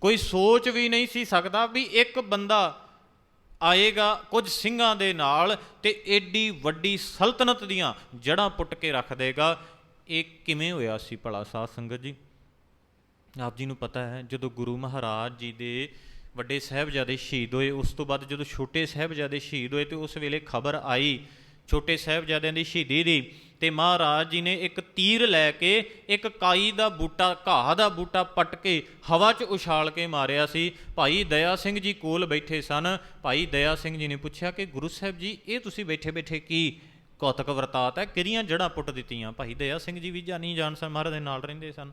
ਕੋਈ ਸੋਚ ਵੀ ਨਹੀਂ ਸੀ ਸਕਦਾ ਵੀ ਇੱਕ ਬੰਦਾ ਆਏਗਾ ਕੁਝ ਸਿੰਘਾਂ ਦੇ ਨਾਲ ਤੇ ਏਡੀ ਵੱਡੀ ਸਲਤਨਤ ਦੀਆਂ ਜੜਾਂ ਪੁੱਟ ਕੇ ਰੱਖ ਦੇਗਾ। ਇਹ ਕਿਵੇਂ ਹੋਇਆ ਸੀ ਭਲਾ ਸਾਧ ਸੰਗਤ ਜੀ? ਆਪ ਜੀ ਨੂੰ ਪਤਾ ਹੈ, ਜਦੋਂ ਗੁਰੂ ਮਹਾਰਾਜ ਜੀ ਦੇ ਵੱਡੇ ਸਾਹਿਬਜ਼ਾਦੇ ਸ਼ਹੀਦ ਹੋਏ, ਉਸ ਤੋਂ ਬਾਅਦ ਜਦੋਂ ਛੋਟੇ ਸਾਹਿਬਜ਼ਾਦੇ ਸ਼ਹੀਦ ਹੋਏ ਤੇ ਉਸ ਵੇਲੇ ਖਬਰ ਆਈ ਛੋਟੇ ਸਾਹਿਬਜ਼ਾਦਿਆਂ ਦੀ ਸ਼ਹੀਦੀ ਦੀ ਤੇ ਮਹਾਰਾਜ ਜੀ ਨੇ ਇੱਕ ਤੀਰ ਲੈ ਕੇ ਇੱਕ ਕਾਈ ਦਾ ਬੂਟਾ, ਘਾਹ ਦਾ ਬੂਟਾ ਪੱਟ ਕੇ ਹਵਾ 'ਚ ਉਛਾਲ ਕੇ ਮਾਰਿਆ ਸੀ। ਭਾਈ ਦਇਆ ਸਿੰਘ ਜੀ ਕੋਲ ਬੈਠੇ ਸਨ। ਭਾਈ ਦਇਆ ਸਿੰਘ ਜੀ ਨੇ ਪੁੱਛਿਆ ਕਿ ਗੁਰੂ ਸਾਹਿਬ ਜੀ, ਇਹ ਤੁਸੀਂ ਬੈਠੇ ਬੈਠੇ ਕੀ ਕੌਤਕ ਵਰਤਾਤ ਹੈ? ਕਿਹੜੀਆਂ ਜੜਾਂ ਪੁੱਟ ਦਿੱਤੀਆਂ। ਭਾਈ ਦਇਆ ਸਿੰਘ ਜੀ ਵੀ ਜਾਨੀ ਜਾਣ ਸਨ, ਮਹਾਰਾਜ ਦੇ ਨਾਲ ਰਹਿੰਦੇ ਸਨ।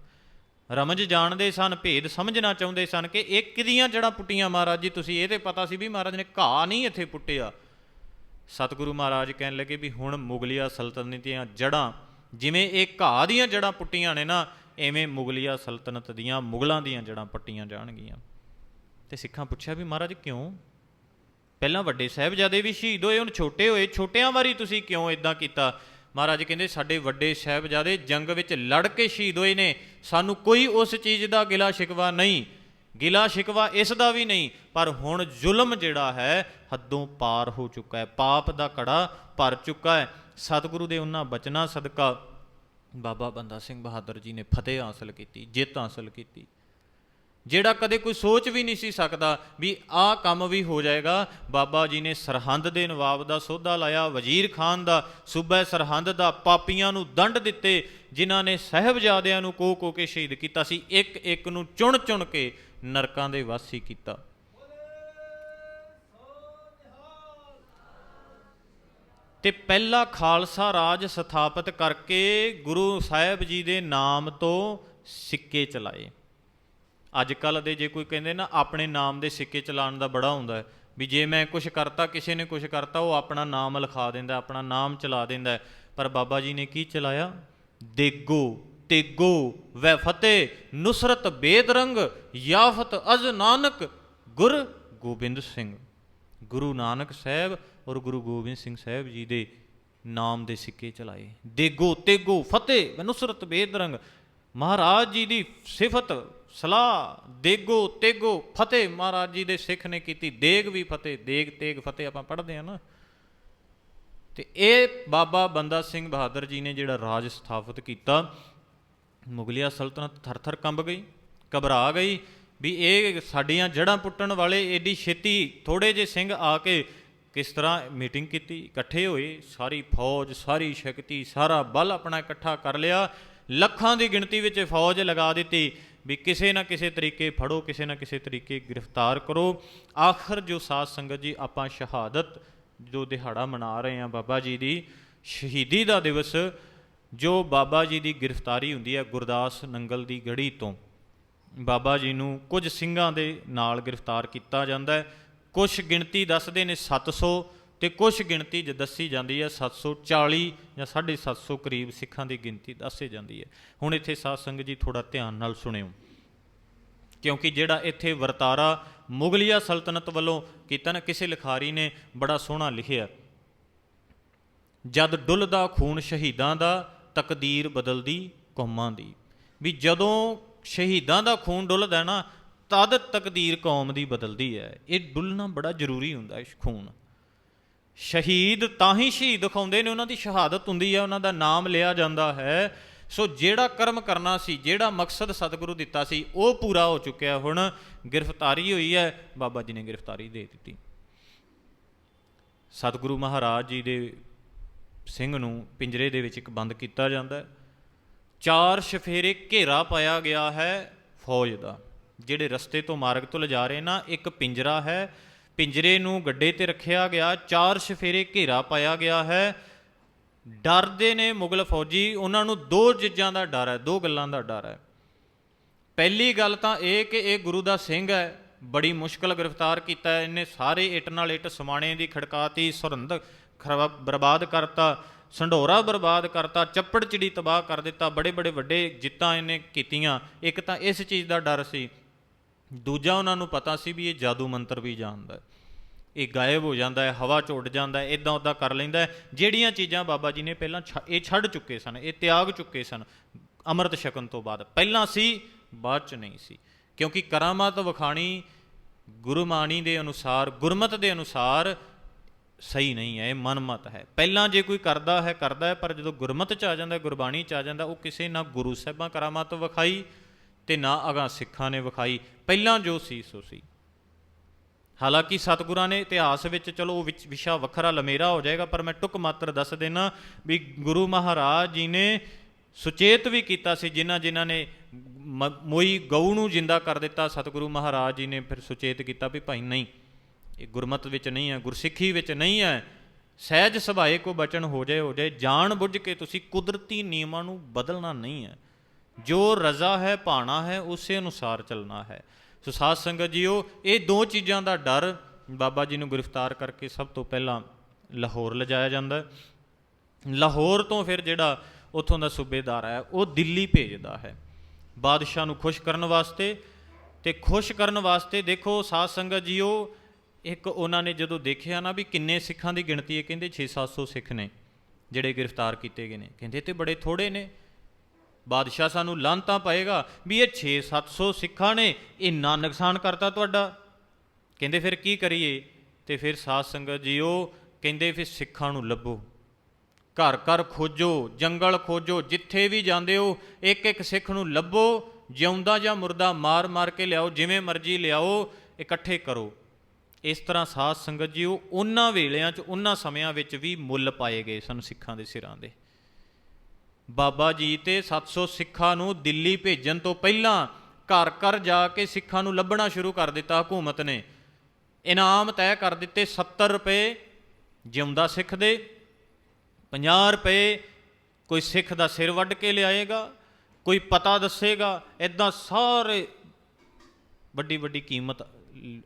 ਰਮਜ ਜਾਣਦੇ ਸਨ, ਭੇਦ ਸਮਝਣਾ ਚਾਹੁੰਦੇ ਸਨ ਕਿ ਇਹ ਕਿਹਦੀਆਂ ਜੜਾਂ ਪੁੱਟੀਆਂ ਮਹਾਰਾਜ ਜੀ, ਤੁਸੀਂ ਇਹ ਤੇ ਪਤਾ ਸੀ ਵੀ ਮਹਾਰਾਜ ਨੇ ਘਾਹ ਨਹੀਂ ਇੱਥੇ ਪੁੱਟਿਆ। ਸਤਿਗੁਰੂ ਮਹਾਰਾਜ ਕਹਿਣ ਲੱਗੇ ਵੀ ਹੁਣ ਮੁਗਲਿਆ ਸਲਤਨਤ ਦੀਆਂ ਜੜਾਂ, ਜਿਵੇਂ ਇਹ ਘਾਹ ਦੀਆਂ ਜੜਾਂ ਪੁੱਟੀਆਂ ਨੇ ਨਾ, ਐਵੇਂ ਮੁਗਲਿਆ ਸਲਤਨਤ ਦੀਆਂ ਮੁਗਲਾਂ ਦੀਆਂ ਜੜਾਂ ਪੱਟੀਆਂ ਜਾਣਗੀਆਂ। ਤੇ ਸਿੱਖਾਂ ਪੁੱਛਿਆ ਵੀ ਮਹਾਰਾਜ ਕਿਉਂ? ਪਹਿਲਾਂ ਵੱਡੇ ਸਾਹਿਬਜ਼ਾਦੇ ਵੀ ਸ਼ਹੀਦ ਹੋਏ, ਹੁਣ ਛੋਟੇ ਹੋਏ, ਛੋਟਿਆਂ ਵਾਰੀ ਤੁਸੀਂ ਕਿਉਂ ਇਦਾਂ ਕੀਤਾ? ਮਹਾਰਾਜ ਕਹਿੰਦੇ, ਸਾਡੇ ਵੱਡੇ ਸਾਹਿਬਜ਼ਾਦੇ ਜੰਗ ਵਿੱਚ ਲੜ ਕੇ ਸ਼ਹੀਦ ਹੋਏ ਨੇ, ਸਾਨੂੰ ਕੋਈ ਉਸ ਚੀਜ਼ ਦਾ ਗਿਲਾ ਸ਼ਿਕਵਾ ਨਹੀਂ। ਗਿਲਾ ਸ਼ਿਕਵਾ ਇਸ ਦਾ ਵੀ ਨਹੀਂ, ਪਰ ਹੁਣ ਜ਼ੁਲਮ ਜਿਹੜਾ ਹੈ, ਹੱਦੋਂ ਪਾਰ ਹੋ ਚੁੱਕਾ ਹੈ। ਪਾਪ ਦਾ ਕੜਾ ਭਰ ਚੁੱਕਾ ਹੈ। ਸਤਿਗੁਰੂ ਦੇ ਉਹਨਾਂ ਬਚਨਾਂ ਸਦਕਾ ਬਾਬਾ ਬੰਦਾ ਸਿੰਘ ਬਹਾਦਰ ਜੀ ਨੇ ਫਤਿਹ ਹਾਸਲ ਕੀਤੀ, ਜਿੱਤ ਹਾਸਲ ਕੀਤੀ। ਜਿਹੜਾ ਕਦੇ ਕੋਈ ਸੋਚ ਵੀ ਨਹੀਂ ਸੀ ਸਕਦਾ ਵੀ ਆਹ ਕੰਮ ਵੀ ਹੋ ਜਾਏਗਾ, ਬਾਬਾ ਜੀ ਨੇ ਸਰਹੰਦ ਦੇ ਨਵਾਬ ਦਾ ਸੋਧਾ ਲਾਇਆ, ਵਜ਼ੀਰ ਖਾਨ ਦਾ, ਸੂਬੇ ਸਰਹੰਦ ਦਾ, ਪਾਪੀਆਂ ਨੂੰ ਦੰਡ ਦਿੱਤੇ, ਜਿਨ੍ਹਾਂ ਨੇ ਸਹਿਬਜ਼ਾਦਿਆਂ ਨੂੰ ਕੋ ਕੋ ਕੇ ਸ਼ਹੀਦ ਕੀਤਾ ਸੀ। ਇੱਕ ਇੱਕ ਨੂੰ ਚੁਣ ਚੁਣ ਕੇ ਨਰਕਾਂ ਦੇ ਵਾਸੀ ਕੀਤਾ। ਤੇ ਪਹਿਲਾ ਖਾਲਸਾ ਰਾਜ ਸਥਾਪਿਤ ਕਰਕੇ ਗੁਰੂ ਸਾਹਿਬ ਜੀ ਦੇ ਨਾਮ ਤੋਂ ਸਿੱਕੇ ਚਲਾਏ। ਅੱਜ ਕੱਲ ਦੇ ਜੇ ਕੋਈ ਕਹਿੰਦੇ ਨਾ, ਆਪਣੇ ਨਾਮ ਦੇ ਸਿੱਕੇ ਚਲਾਉਣ ਦਾ ਬੜਾ ਹੁੰਦਾ ਹੈ, ਵੀ ਜੇ ਮੈਂ ਕੁਝ ਕਰਤਾ, ਕਿਸੇ ਨੇ ਕੁਝ ਕਰਤਾ, ਉਹ ਆਪਣਾ ਨਾਮ ਲਿਖਾ ਦਿੰਦਾ, ਆਪਣਾ ਨਾਮ ਚਲਾ ਦਿੰਦਾ ਪਰ ਬਾਬਾ ਜੀ ਨੇ ਕੀ ਚਲਾਇਆ? ਦੇਗੋ ਤੇਗੋ ਵੈ ਫਤਿਹ, ਨੁਸਰਤ ਬੇਦਰੰਗ ਯਾਫਤ ਅਜ ਨਾਨਕ, ਗੁਰ ਗੋਬਿੰਦ ਸਿੰਘ। ਗੁਰੂ ਨਾਨਕ ਸਾਹਿਬ ਔਰ ਗੁਰੂ ਗੋਬਿੰਦ ਸਿੰਘ ਸਾਹਿਬ ਜੀ ਦੇ ਨਾਮ ਦੇ ਸਿੱਕੇ ਚਲਾਏ। ਦੇਗੋ ਤੇਗੋ ਫਤਿਹ ਨੁਸਰਤ ਬੇਦਰੰਗ ਮਹਾਰਾਜ ਜੀ ਦੀ ਸਿਫਤ, ਸਲਾਹ ਦੇਗੋ ਤੇਗੋ ਫਤਿਹ। ਮਹਾਰਾਜ ਜੀ ਦੇ ਸਿੱਖ ਨੇ ਕੀਤੀ ਦੇਗ ਵੀ ਫਤਿਹ ਦੇਗ ਤੇਗ ਫਤਿਹ ਆਪਾਂ ਪੜ੍ਹਦੇ ਆ ਨਾ। ਤੇ ਇਹ ਬਾਬਾ ਬੰਦਾ ਸਿੰਘ ਬਹਾਦਰ ਜੀ ਨੇ ਜਿਹੜਾ ਰਾਜ ਸਥਾਪਿਤ ਕੀਤਾ ਮੁਗਲਿਆ ਸਲਤਨਤ ਥਰ-ਥਰ ਕੰਬ ਗਈ, ਘਬਰਾ ਗਈ ਵੀ ਇਹ ਸਾਡੀਆਂ ਜੜਾਂ ਪੁੱਟਣ ਵਾਲੇ ਏਡੀ ਛੇਤੀ ਥੋੜੇ ਜਿਹੇ ਸਿੰਘ ਆ ਕੇ ਕਿਸ ਤਰ੍ਹਾਂ ਮੀਟਿੰਗ ਕੀਤੀ, ਇਕੱਠੇ ਹੋਏ, ਸਾਰੀ ਫੌਜ, ਸਾਰੀ ਸ਼ਕਤੀ, ਸਾਰਾ ਬਲ ਆਪਣਾ ਇਕੱਠਾ ਕਰ ਲਿਆ, ਲੱਖਾਂ ਦੀ ਗਿਣਤੀ ਵਿੱਚ ਫੌਜ ਲਗਾ ਦਿੱਤੀ ਵੀ ਕਿਸੇ ਨਾ ਕਿਸੇ ਤਰੀਕੇ ਫੜੋ, ਕਿਸੇ ਨਾ ਕਿਸੇ ਤਰੀਕੇ ਗ੍ਰਿਫਤਾਰ ਕਰੋ। ਆਖਰ ਜੋ ਸਾਧ ਸੰਗਤ ਜੀ, ਆਪਾਂ ਸ਼ਹਾਦਤ ਜੋ ਦਿਹਾੜਾ ਮਨਾ ਰਹੇ ਹਾਂ ਬਾਬਾ ਜੀ ਦੀ, ਸ਼ਹੀਦੀ ਦਾ ਦਿਵਸ ਜੋ ਬਾਬਾ ਜੀ ਦੀ ਗ੍ਰਿਫਤਾਰੀ ਹੁੰਦੀ ਹੈ ਗੁਰਦਾਸ ਨੰਗਲ ਦੀ ਗੜੀ ਤੋਂ, ਬਾਬਾ ਜੀ ਨੂੰ ਕੁਝ ਸਿੰਘਾਂ ਦੇ ਨਾਲ ਗ੍ਰਿਫਤਾਰ ਕੀਤਾ ਜਾਂਦਾ ਹੈ। ਕੁਝ ਗਿਣਤੀ ਦੱਸਦੇ ਨੇ 700 ਤੇ ਕੁਝ ਗਿਣਤੀ ਜ ਦੱਸੀ ਜਾਂਦੀ ਹੈ 740 ਜਾਂ 750 ਕਰੀਬ ਸਿੱਖਾਂ ਦੀ ਗਿਣਤੀ ਦੱਸੀ ਜਾਂਦੀ ਹੈ। ਹੁਣ ਇੱਥੇ ਸਾਧ ਸੰਗਤ ਜੀ ਥੋੜਾ ਧਿਆਨ ਨਾਲ ਸੁਣਿਓ। ਕਿਉਂਕਿ ਜਿਹੜਾ ਇੱਥੇ ਵਰਤਾਰਾ ਮੁਗਲਿਆ ਸਲਤਨਤ ਵੱਲੋਂ ਕੀਤਾ ਨਾ, ਕਿਸੇ ਲਿਖਾਰੀ ਨੇ ਬੜਾ ਸੋਹਣਾ ਲਿਖਿਆ। ਜਦ ਡੁੱਲਦਾ ਖੂਨ ਸ਼ਹੀਦਾਂ ਦਾ ਤਕਦੀਰ ਬਦਲਦੀ ਕੌਮਾਂ ਦੀ। ਵੀ ਜਦੋਂ ਸ਼ਹੀਦਾਂ ਦਾ ਖੂਨ ਡੁੱਲਦਾ ਨਾ, ਤਦ ਤਕਦੀਰ ਕੌਮ ਦੀ ਬਦਲਦੀ ਹੈ। ਇਹ ਡੁੱਲਣਾ ਬੜਾ ਜ਼ਰੂਰੀ ਹੁੰਦਾ ਹੈ ਖੂਨ। ਸ਼ਹੀਦ ਤਾਂ ਹੀ ਸ਼ਹੀਦ ਦਿਖਾਉਂਦੇ ਨੇ, ਉਹਨਾਂ ਦੀ ਸ਼ਹਾਦਤ ਹੁੰਦੀ ਹੈ, ਉਹਨਾਂ ਦਾ ਨਾਮ ਲਿਆ ਜਾਂਦਾ ਹੈ। ਸੋ ਜਿਹੜਾ ਕਰਮ ਕਰਨਾ ਸੀ, ਜਿਹੜਾ ਮਕਸਦ ਸਤਿਗੁਰੂ ਦਿੱਤਾ ਸੀ, ਉਹ ਪੂਰਾ ਹੋ ਚੁੱਕਿਆ ਹੁਣ ਗ੍ਰਿਫਤਾਰੀ ਹੋਈ ਹੈ, ਬਾਬਾ ਜੀ ਨੇ ਗ੍ਰਿਫਤਾਰੀ ਦੇ ਦਿੱਤੀ। ਸਤਿਗੁਰੂ ਮਹਾਰਾਜ ਜੀ ਦੇ ਸਿੰਘ ਨੂੰ ਪਿੰਜਰੇ ਦੇ ਵਿੱਚ ਇੱਕ ਬੰਦ ਕੀਤਾ ਜਾਂਦਾ ਹੈ। ਚਾਰ ਸ਼ਫੇਰੇ ਘੇਰਾ ਪਾਇਆ ਗਿਆ ਹੈ ਫੌਜ ਦਾ। ਜਿਹੜੇ ਰਸਤੇ ਤੋਂ ਮਾਰਗ ਤੋਂ ਲਿਜਾ ਰਹੇ ਨਾ ਇੱਕ ਪਿੰਜਰਾ ਹੈ। ਪਿੰਜਰੇ ਨੂੰ ਗੱਡੇ ਤੇ ਰੱਖਿਆ ਗਿਆ, ਚਾਰ ਸ਼ਫੇਰੇ ਘੇਰਾ ਪਾਇਆ ਗਿਆ ਹੈ। ਡਰਦੇ ਨੇ ਮੁਗਲ ਫੌਜੀ, ਉਹਨਾਂ ਨੂੰ ਦੋ ਚੀਜ਼ਾਂ ਦਾ ਡਰ ਹੈ, ਦੋ ਗੱਲਾਂ ਦਾ ਡਰ ਹੈ। ਪਹਿਲੀ ਗੱਲ ਤਾਂ ਇਹ ਕਿ ਇਹ ਗੁਰੂ ਦਾ ਸਿੰਘ ਹੈ, ਬੜੀ ਮੁਸ਼ਕਲ ਗ੍ਰਿਫਤਾਰ ਕੀਤਾ ਇਹਨੇ ਸਾਰੇ ਇੱਟ ਨਾਲ ਇੱਟ ਸਮਾਣੇ ਦੀ ਖੜਕਾਤੀ, ਸੁਰੰਦ ਖਰਬ ਬਰਬਾਦ ਕਰਤਾ, ਸੰਢੋਰਾ ਬਰਬਾਦ ਕਰਤਾ, ਚੱਪੜ ਚਿੜੀ ਤਬਾਹ ਕਰ ਦਿੱਤਾ, ਬੜੇ ਬੜੇ ਵੱਡੇ ਜਿੱਤਾਂ ਇਹਨੇ ਕੀਤੀਆਂ। ਇੱਕ ਤਾਂ ਇਸ ਚੀਜ਼ ਦਾ ਡਰ ਸੀ। ਦੂਜਾ ਉਹਨਾਂ ਨੂੰ ਪਤਾ ਸੀ ਵੀ ਇਹ ਜਾਦੂ ਮੰਤਰ ਵੀ ਜਾਣਦਾ ਹੈ। ਇਹ ਗਾਇਬ ਹੋ ਜਾਂਦਾ ਹੈ, ਹਵਾ 'ਚ ਉੱਡ ਜਾਂਦਾ ਹੈ ਇਦਾਂ ਉਦਾਂ ਕਰ ਲੈਂਦਾ ਹੈ। ਜਿਹੜੀਆਂ ਚੀਜ਼ਾਂ ਬਾਬਾ ਜੀ ਨੇ ਪਹਿਲਾਂ ਛ- ਇਹ ਛੱਡ ਚੁੱਕੇ ਸਨ, ਇਹ ਤਿਆਗ ਚੁੱਕੇ ਸਨ, ਅੰਮ੍ਰਿਤ ਛਕਣ ਤੋਂ ਬਾਅਦ। ਪਹਿਲਾਂ ਸੀ, ਬਾਅਦ 'ਚ ਨਹੀਂ ਸੀ। ਕਿਉਂਕਿ ਕਰਾਮਾਤ ਵਖਾਣੀ ਗੁਰਮਾਣੀ ਦੇ ਅਨੁਸਾਰ, ਗੁਰਮਤ ਦੇ ਅਨੁਸਾਰ ਸਹੀ ਨਹੀਂ ਹੈ, ਇਹ ਮਨਮਤ ਹੈ। ਪਹਿਲਾਂ ਜੇ ਕੋਈ ਕਰਦਾ ਹੈ ਕਰਦਾ ਹੈ, ਪਰ ਜਦੋਂ ਗੁਰਮਤ ਚ ਆ ਜਾਂਦਾ, ਗੁਰਬਾਣੀ ਚ ਆ ਜਾਂਦਾ, ਉਹ ਕਿਸੇ ਨਾ ਗੁਰੂ ਸਾਹਿਬਾਂ ਕਰਾਮਾਤ ਵਿਖਾਈ ਤੇ ਨਾ ਅਗਾ ਸਿੱਖਾਂ ਨੇ ਵਿਖਾਈ। ਪਹਿਲਾਂ ਜੋ ਸੀ, ਸੋ ਸੀ। ਹਾਲਾਂਕਿ ਸਤਿਗੁਰਾਂ ਨੇ ਇਤਿਹਾਸ ਵਿੱਚ, ਚਲੋ ਉਹ ਵਿੱਚ ਵਿਸ਼ਾ ਵੱਖਰਾ ਲਮੇਰਾ ਹੋ ਜਾਏਗਾ, ਪਰ ਮੈਂ ਟੁਕ ਮਾਤਰ ਦੱਸ ਦੇਣਾ ਵੀ ਗੁਰੂ ਮਹਾਰਾਜ ਜੀ ਨੇ ਸੁਚੇਤ ਵੀ ਕੀਤਾ ਸੀ, ਜਿਨ੍ਹਾਂ ਜਿਨ੍ਹਾਂ ਨੇ ਮ- ਮੋਈ ਗਊ ਨੂੰ ਜਿੰਦਾ ਕਰ ਦਿੱਤਾ, ਸਤਿਗੁਰੂ ਮਹਾਰਾਜ ਜੀ ਨੇ ਫਿਰ ਸੁਚੇਤ ਕੀਤਾ ਵੀ ਭਾਈ ਨਹੀਂ। ਇਹ ਗੁਰਮਤ ਵਿੱਚ ਨਹੀਂ ਹੈ, ਗੁਰਸਿੱਖੀ ਵਿੱਚ ਨਹੀਂ ਹੈ। ਸਹਿਜ ਸੁਭਾਏ ਕੋ ਬਚਨ ਹੋ ਜਾਏ ਹੋ ਜਾਏ। ਜਾਣ ਬੁੱਝ ਕੇ ਤੁਸੀਂ ਕੁਦਰਤੀ ਨਿਯਮਾਂ ਨੂੰ ਬਦਲਣਾ ਨਹੀਂ ਹੈ। ਜੋ ਰਜ਼ਾ ਹੈ ਪਾਣਾ ਹੈ, ਉਸੇ ਅਨੁਸਾਰ ਚੱਲਣਾ ਹੈ। ਸੋ ਸਾਧ ਸੰਗਤ ਜੀਓ, ਇਹ ਦੋ ਚੀਜ਼ਾਂ ਦਾ ਡਰ ਬਾਬਾ ਜੀ ਨੂੰ ਗ੍ਰਿਫਤਾਰ ਕਰਕੇ ਸਭ ਤੋਂ ਪਹਿਲਾਂ ਲਾਹੌਰ ਲਿਜਾਇਆ ਜਾਂਦਾ ਲਾਹੌਰ ਤੋਂ ਫਿਰ ਜਿਹੜਾ ਉੱਥੋਂ ਦਾ ਸੂਬੇਦਾਰ ਹੈ, ਉਹ ਦਿੱਲੀ ਭੇਜਦਾ ਹੈ। ਬਾਦਸ਼ਾਹ ਨੂੰ ਖੁਸ਼ ਕਰਨ ਵਾਸਤੇ ਤੇ ਖੁਸ਼ ਕਰਨ ਵਾਸਤੇ ਦੇਖੋ ਸਾਧ ਸੰਗਤ ਜੀਓ ਇੱਕ ਉਹਨਾਂ ਨੇ ਜਦੋਂ ਦੇਖਿਆ ਨਾ ਵੀ ਕਿੰਨੇ ਸਿੱਖਾਂ ਦੀ ਗਿਣਤੀ ਹੈ, ਕਹਿੰਦੇ 6-700 ਸਿੱਖ ਨੇ, ਜਿਹੜੇ ਗ੍ਰਿਫਤਾਰ ਕੀਤੇ ਗਏ ਨੇ। ਕਹਿੰਦੇ ਤੇ ਬੜੇ ਥੋੜੇ ਨੇ। ਬਾਦਸ਼ਾਹ ਸਾਨੂੰ ਲਾਂਤਾਂ ਪਏਗਾ ਵੀ ਇਹ 6-700 ਸਿੱਖਾਂ ਨੇ, ਇੰਨਾ ਨੁਕਸਾਨ ਕਰਤਾ ਤੁਹਾਡਾ। ਕਹਿੰਦੇ ਫਿਰ ਕੀ ਕਰੀਏ? ਤੇ ਫਿਰ ਸਾਧ ਸੰਗਤ ਜੀਓ, ਕਹਿੰਦੇ ਫਿਰ ਸਿੱਖਾਂ ਨੂੰ ਲੱਭੋ। ਘਰ ਘਰ ਖੋਜੋ, ਜੰਗਲ ਖੋਜੋ, ਜਿੱਥੇ ਵੀ ਜਾਂਦੇ ਹੋ ਇੱਕ ਇੱਕ ਸਿੱਖ ਨੂੰ ਲੱਭੋ, ਜਿਉਂਦਾ ਜਾਂ ਮੁਰਦਾ ਮਾਰ ਮਾਰ ਕੇ ਲਿਆਓ, ਜਿਵੇਂ ਮਰਜ਼ੀ ਲਿਆਓ, ਇਕੱਠੇ ਕਰੋ। ਇਸ ਤਰ੍ਹਾਂ ਸਾਧ ਸੰਗਤ ਜੀ ਉਹ ਉਹਨਾਂ ਵੇਲਿਆਂ 'ਚ, ਉਹਨਾਂ ਸਮਿਆਂ ਵਿੱਚ ਵੀ ਮੁੱਲ ਪਾਏ ਗਏ ਸਨ ਸਿੱਖਾਂ ਦੇ ਸਿਰਾਂ ਦੇ। ਬਾਬਾ ਜੀ ਤੇ 700 ਸਿੱਖਾਂ ਨੂੰ ਦਿੱਲੀ ਭੇਜਣ ਤੋਂ ਪਹਿਲਾਂ ਘਰ ਘਰ ਜਾ ਕੇ ਸਿੱਖਾਂ ਨੂੰ ਲੱਭਣਾ ਸ਼ੁਰੂ ਕਰ ਦਿੱਤਾ ਹਕੂਮਤ ਨੇ। ਇਨਾਮ ਤੈਅ ਕਰ ਦਿੱਤੇ 70 ਰੁਪਏ ਜਿਉਂਦਾ ਸਿੱਖ ਦੇ 50 ਰੁਪਏ ਕੋਈ ਸਿੱਖ ਦਾ ਸਿਰ ਵੱਢ ਕੇ ਲਿਆਏਗਾ, ਕੋਈ ਪਤਾ ਦੱਸੇਗਾ ਇਦਾਂ ਸਾਰੇ ਵੱਡੀ ਵੱਡੀ ਕੀਮਤ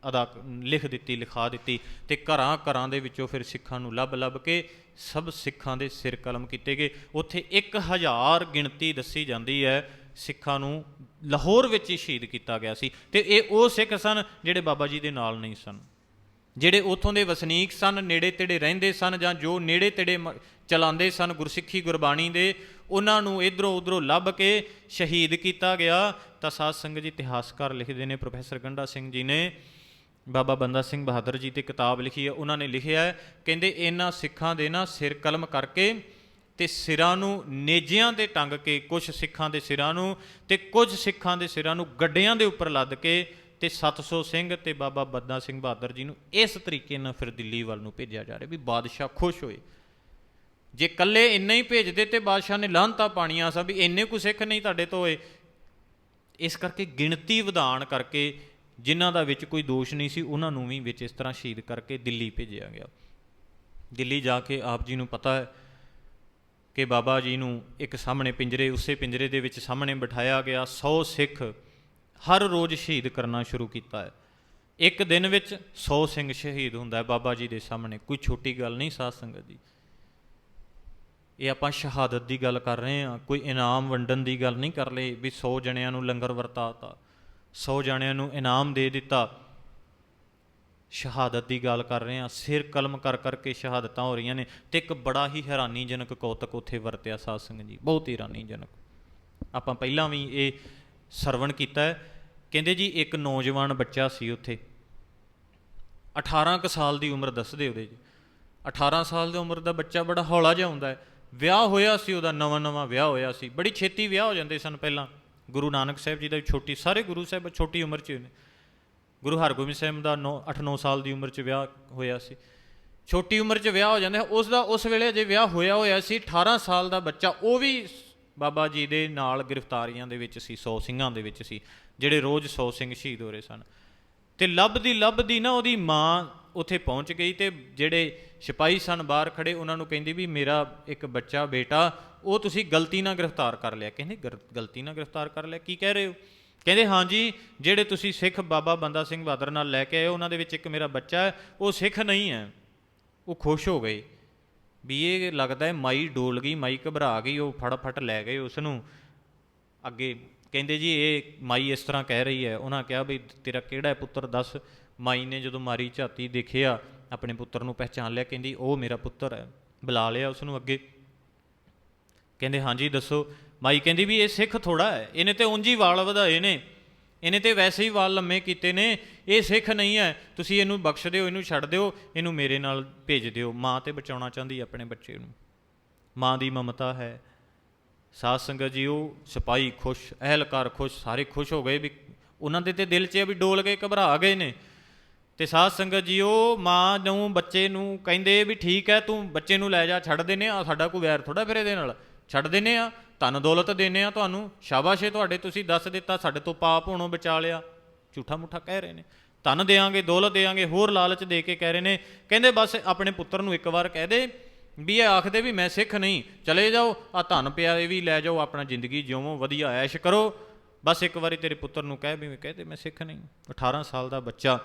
ਅਦਾ ਲਿਖ ਦਿੱਤੀ, ਲਿਖਾ ਦਿੱਤੀ ਤੇ ਘਰਾਂ ਘਰਾਂ ਦੇ ਵਿੱਚੋਂ ਫਿਰ ਸਿੱਖਾਂ ਨੂੰ ਲੱਭ ਲੱਭ ਕੇ ਸਭ ਸਿੱਖਾਂ ਦੇ ਸਿਰ ਕਲਮ ਕੀਤੇ ਗਏ। ਉੱਥੇ 1000 ਗਿਣਤੀ ਦੱਸੀ ਜਾਂਦੀ ਹੈ, ਸਿੱਖਾਂ ਨੂੰ ਲਾਹੌਰ ਵਿੱਚ ਹੀ ਸ਼ਹੀਦ ਕੀਤਾ ਗਿਆ ਸੀ ਤੇ ਇਹ ਉਹ ਸਿੱਖ ਸਨ ਜਿਹੜੇ ਬਾਬਾ ਜੀ ਦੇ ਨਾਲ ਨਹੀਂ ਸਨ, ਜਿਹੜੇ ਉਥੋਂ ਦੇ ਵਸਨੀਕ ਸਨ, ਨੇੜੇ ਤੇੜੇ ਰਹਿੰਦੇ ਸਨ ਜਾਂ ਜੋ ਨੇੜੇ ਤੇੜੇ ਮ- ਚਲਾਉਂਦੇ ਸਨ ਗੁਰਸਿੱਖੀ ਗੁਰਬਾਣੀ ਦੇ, ਉਹਨਾਂ ਨੂੰ ਇਧਰੋਂ ਉਧਰੋਂ ਲੱਭ ਕੇ ਸ਼ਹੀਦ ਕੀਤਾ ਗਿਆ ਤਾਂ ਸਾਧ ਸੰਗਤ ਜੀ ਇਤਿਹਾਸਕਾਰ ਲਿਖਦੇ ਨੇ, ਪ੍ਰੋਫੈਸਰ ਗੰਡਾ ਸਿੰਘ ਜੀ ਨੇ, ਬਾਬਾ ਬੰਦਾ ਸਿੰਘ ਬਹਾਦਰ ਜੀ ਤੇ ਕਿਤਾਬ ਲਿਖੀ ਹੈ, ਉਹਨਾਂ ਨੇ ਲਿਖਿਆ ਹੈ, ਕਹਿੰਦੇ ਇਹਨਾਂ ਸਿੱਖਾਂ ਦੇ ਨਾ ਸਿਰ ਕਲਮ ਕਰਕੇ ਤੇ ਸਿਰਾਂ ਨੂੰ ਨੇਜਿਆਂ ਤੇ ਟੰਗ ਕੇ ਕੁਝ ਸਿੱਖਾਂ ਦੇ ਸਿਰਾਂ ਨੂੰ ਤੇ ਕੁਝ ਸਿੱਖਾਂ ਦੇ ਸਿਰਾਂ ਨੂੰ ਗੱਡਿਆਂ ਦੇ ਉੱਪਰ ਲੱਦ ਕੇ ਤੇ 700 ਸਿੰਘ ਤੇ ਬਾਬਾ ਬੰਦਾ ਸਿੰਘ ਬਹਾਦਰ ਜੀ ਨੂੰ ਇਸ ਤਰੀਕੇ ਨਾਲ ਫਿਰ ਦਿੱਲੀ ਵੱਲ ਨੂੰ ਭੇਜਿਆ ਜਾ ਰਿਹਾ ਵੀ ਬਾਦਸ਼ਾਹ ਖੁਸ਼ ਹੋਏ। ਜੇ ਕੱਲੇ ਇੰਨਾ ਹੀ ਭੇਜਦੇ ਤੇ ਬਾਦਸ਼ਾਹ ਨੇ ਲਾਹਨਤਾਂ ਪਾਣੀਆਂ ਸਾ ਵੀ ਇੰਨੇ ਕੁ ਸਿੱਖ ਨਹੀਂ ਤੁਹਾਡੇ ਤੋਂ ਹੋਏ ਇਸ ਕਰਕੇ ਗਿਣਤੀ ਵਧਾਣ ਕਰਕੇ ਜਿਨ੍ਹਾਂ ਦਾ ਵਿੱਚ ਕੋਈ ਦੋਸ਼ ਨਹੀਂ ਸੀ, ਉਹਨਾਂ ਨੂੰ ਵੀ ਵਿੱਚ ਇਸ ਤਰ੍ਹਾਂ ਸ਼ਹੀਦ ਕਰਕੇ ਦਿੱਲੀ ਭੇਜਿਆ ਗਿਆ। ਦਿੱਲੀ ਜਾ ਕੇ ਆਪ ਜੀ ਨੂੰ ਪਤਾ ਹੈ ਕਿ ਬਾਬਾ ਜੀ ਨੂੰ ਇੱਕ ਸਾਹਮਣੇ ਪਿੰਜਰੇ, ਉਸੇ ਪਿੰਜਰੇ ਦੇ ਵਿੱਚ ਸਾਹਮਣੇ ਬਿਠਾਇਆ ਗਿਆ। 100 ਸਿੱਖ ਹਰ ਰੋਜ਼ ਸ਼ਹੀਦ ਕਰਨਾ ਸ਼ੁਰੂ ਕੀਤਾ ਹੈ। ਇੱਕ ਦਿਨ ਵਿੱਚ 100 ਸਿੰਘ ਸ਼ਹੀਦ ਹੁੰਦਾ ਹੈ ਬਾਬਾ ਜੀ ਦੇ ਸਾਹਮਣੇ। ਕੋਈ ਛੋਟੀ ਗੱਲ ਨਹੀਂ, ਸਾਧ ਸੰਗਤ ਜੀ। ਇਹ ਆਪਾਂ ਸ਼ਹਾਦਤ ਦੀ ਗੱਲ ਕਰ ਰਹੇ ਹਾਂ। ਕੋਈ ਇਨਾਮ ਵੰਡਣ ਦੀ ਗੱਲ ਨਹੀਂ ਕਰ ਲਈ ਵੀ 100 ਜਣਿਆਂ ਨੂੰ ਲੰਗਰ ਵਰਤਾਤਾ 100 ਜਣਿਆਂ ਨੂੰ ਇਨਾਮ ਦੇ ਦਿੱਤਾ। ਸ਼ਹਾਦਤ ਦੀ ਗੱਲ ਕਰ ਰਹੇ ਹਾਂ। ਸਿਰ ਕਲਮ ਕਰ ਕਰਕੇ ਸ਼ਹਾਦਤਾਂ ਹੋ ਰਹੀਆਂ ਨੇ ਤੇ ਇੱਕ ਬੜਾ ਹੀ ਹੈਰਾਨੀਜਨਕ ਕੌਤਕ ਉੱਥੇ ਵਰਤਿਆ ਸਾਧ ਸੰਗਤ ਜੀ। ਬਹੁਤ ਹੀ ਹੈਰਾਨੀਜਨਕ। ਆਪਾਂ ਪਹਿਲਾਂ ਵੀ ਇਹ ਸਰਵਣ ਕੀਤਾ ਹੈ। ਕਹਿੰਦੇ ਜੀ, ਇੱਕ ਨੌਜਵਾਨ ਬੱਚਾ ਸੀ ਉੱਥੇ। 18 ਕੁ ਸਾਲ ਦੀ ਉਮਰ ਦੱਸਦੇ ਉਹਦੇ ਜੀ 18 ਸਾਲ ਦੀ ਉਮਰ ਦਾ ਬੱਚਾ ਬੜਾ ਹੌਲਾ ਜਿਹਾ ਹੁੰਦਾ ਹੈ। ਵਿਆਹ ਹੋਇਆ ਸੀ, ਉਹਦਾ ਨਵਾਂ ਨਵਾਂ ਵਿਆਹ ਹੋਇਆ ਸੀ। ਬੜੀ ਛੇਤੀ ਵਿਆਹ ਹੋ ਜਾਂਦੇ ਸਨ ਪਹਿਲਾਂ। ਗੁਰੂ ਨਾਨਕ ਸਾਹਿਬ ਜੀ ਦਾ ਛੋਟੀ, ਸਾਰੇ ਗੁਰੂ ਸਾਹਿਬ ਛੋਟੀ ਉਮਰ 'ਚ ਹੋਏ ਨੇ। ਗੁਰੂ ਹਰਗੋਬਿੰਦ ਸਾਹਿਬ ਦਾ 9 8-9 ਸਾਲ ਦੀ ਉਮਰ 'ਚ ਵਿਆਹ ਹੋਇਆ ਸੀ। ਛੋਟੀ ਉਮਰ 'ਚ ਵਿਆਹ ਹੋ ਜਾਂਦਾ, ਉਸ ਦਾ, ਉਸ ਵੇਲੇ ਜੇ ਵਿਆਹ ਹੋਇਆ ਹੋਇਆ ਸੀ 18 ਸਾਲ ਦਾ ਬੱਚਾ, ਉਹ ਵੀ ਬਾਬਾ ਜੀ ਦੇ ਨਾਲ ਗ੍ਰਿਫਤਾਰੀਆਂ ਦੇ ਵਿੱਚ ਸੀ 100 ਸਿੰਘਾਂ ਦੇ ਵਿੱਚ ਸੀ, ਜਿਹੜੇ ਰੋਜ਼ 100 ਸਿੰਘ ਸ਼ਹੀਦ ਹੋ ਰਹੇ ਸਨ। ਤੇ ਲੱਭਦੀ ਲੱਭਦੀ ਨਾ ਉਹਦੀ ਮਾਂ ਉੱਥੇ ਪਹੁੰਚ ਗਈ ਤੇ ਜਿਹੜੇ ਸਿਪਾਹੀ ਸਨ ਬਾਹਰ ਖੜੇ ਉਹਨਾਂ ਨੂੰ ਕਹਿੰਦੀ ਵੀ ਮੇਰਾ ਇੱਕ ਬੱਚਾ ਬੇਟਾ ਉਹ ਤੁਸੀਂ ਗਲਤੀ ਨਾਲ ਗ੍ਰਿਫਤਾਰ ਕਰ ਲਿਆ। ਕਹਿੰਦੇ ਗਰ- ਗਲਤੀ ਨਾਲ ਗ੍ਰਿਫਤਾਰ ਕਰ ਲਿਆ? ਕੀ ਕਹਿ ਰਹੇ ਹੋ? ਕਹਿੰਦੇ ਹਾਂਜੀ ਜਿਹੜੇ ਤੁਸੀਂ ਸਿੱਖ ਬਾਬਾ ਬੰਦਾ ਸਿੰਘ ਬਹਾਦਰ ਨਾਲ ਲੈ ਕੇ ਆਏ ਹੋ, ਉਹਨਾਂ ਦੇ ਵਿੱਚ ਇੱਕ ਮੇਰਾ ਬੱਚਾ ਹੈ ਉਹ ਸਿੱਖ ਨਹੀਂ ਹੈ। ਉਹ ਖੁਸ਼ ਹੋ ਗਏ ਵੀ ਇਹ ਲੱਗਦਾ ਹੈ ਮਾਈ ਡੋਲ ਗਈ ਮਾਈ ਘਬਰਾ ਗਈ ਉਹ ਫਟਾਫਟ ਲੈ ਗਏ ਉਸ ਨੂੰ। ਅੱਗੇ ਕਹਿੰਦੇ ਜੀ ਇਹ ਮਾਈ ਇਸ ਤਰ੍ਹਾਂ ਕਹਿ ਰਹੀ ਹੈ। ਉਹਨਾਂ ਕਿਹਾ ਵੀ ਤੇਰਾ ਕਿਹੜਾ ਪੁੱਤਰ? ਦੱਸ। ਮਾਈ ਨੇ ਜਦੋਂ ਮਾਰੀ ਝਾਤੀ ਦੇਖਿਆ ਆਪਣੇ ਪੁੱਤਰ ਨੂੰ ਪਹਿਚਾਨ ਲਿਆ, ਕਹਿੰਦੀ, ਉਹ ਮੇਰਾ ਪੁੱਤਰ ਹੈ। ਬੁਲਾ ਲਿਆ ਉਸ ਨੂੰ ਅੱਗੇ। ਕਹਿੰਦੇ, ਹਾਂਜੀ, ਦੱਸੋ। ਮਾਈ ਕਹਿੰਦੀ ਵੀ, ਇਹ ਸਿੱਖ ਥੋੜਾ ਹੈ। ਇਹਨੇ ਤੇ ਉਂਝ ਹੀ ਵਾਲ ਵਧਾਏ ਨੇ। ਇਹਨੇ ਤੇ ਵੈਸੇ ਹੀ ਵਾਲ ਲੰਮੇ ਕੀਤੇ ਨੇ। ਇਹ ਸਿੱਖ ਨਹੀਂ ਹੈ। ਤੁਸੀਂ ਇਹਨੂੰ ਬਖਸ਼ ਦਿਓ, ਇਹਨੂੰ ਛੱਡ ਦਿਓ, ਇਹਨੂੰ ਮੇਰੇ ਨਾਲ ਭੇਜ ਦਿਓ। ਮਾਂ ਤੇ ਬਚਾਉਣਾ ਚਾਹੁੰਦੀ ਆਪਣੇ ਬੱਚੇ ਨੂੰ। ਮਾਂ ਦੀ ਮਮਤਾ ਹੈ। ਸਾਧ ਸੰਗਤ ਜੀ ਉਹ ਸਿਪਾਹੀ ਖੁਸ਼, ਅਹਿਲਕਾਰ ਖੁਸ਼, ਸਾਰੇ ਖੁਸ਼ ਹੋ ਗਏ ਵੀ ਉਹਨਾਂ ਦੇ ਤੇ ਦਿਲ 'ਚ ਇਹ ਵੀ ਡੋਲ ਗਏ ਘਬਰਾ ਗਏ ਨੇ। ਤੇ ਸਾਧ ਸੰਗਤ ਜੀ ਉਹ ਮਾਂ ਨੂੰ ਬੱਚੇ ਨੂੰ ਕਹਿੰਦੇ ਵੀ ਠੀਕ ਹੈ, ਤੂੰ ਬੱਚੇ ਨੂੰ ਲੈ ਜਾ, ਛੱਡ ਦਿੰਨੇ ਆ ਸਾਡਾ ਕੋਈ ਵੈਰ ਥੋੜਾ ਫਿਰ ਇਹਦੇ ਨਾਲ। ਛੱਡ ਦਿੰਨੇ ਆ ਧਨ ਦੌਲਤ ਦੇਨੇ ਆ ਤੁਹਾਨੂੰ ਸ਼ਾਬਾਸ਼ ਏ ਤੁਹਾਡੇ, ਤੁਸੀਂ ਦੱਸ ਦਿੱਤਾ, ਸਾਡੇ ਤੋਂ ਪਾਪ ਹੋਣੋਂ ਬਚਾ ਲਿਆ। ਝੂਠਾ ਮੁੱਠਾ ਕਹਿ ਰਹੇ ਨੇ। ਧਨ ਦੇਾਂਗੇ ਦੌਲਤ ਦੇਾਂਗੇ ਹੋਰ ਲਾਲਚ ਦੇ ਕੇ ਕਹਿ ਰਹੇ ਨੇ। ਕਹਿੰਦੇ ਬਸ ਆਪਣੇ ਪੁੱਤਰ ਨੂੰ ਇੱਕ ਵਾਰ ਕਹਿ ਦੇ ਵੀ ਇਹ ਆਖਦੇ ਵੀ ਮੈਂ ਸਿੱਖ ਨਹੀਂ, ਚਲੇ ਜਾਓ ਆ ਧਨ ਪਿਆ ਇਹ ਵੀ ਲੈ ਜਾਓ, ਆਪਣਾ ਜ਼ਿੰਦਗੀ ਜਿਉਵੋ ਵਧੀਆ ਐਸ਼ ਕਰੋ। ਬਸ ਇੱਕ ਵਾਰੀ ਤੇਰੇ ਪੁੱਤਰ ਨੂੰ ਕਹਿ ਵੀ ਕਹਿ ਦੇ, ਮੈਂ ਸਿੱਖ ਨਹੀਂ। 18 ਸਾਲ ਦਾ ਬੱਚਾ।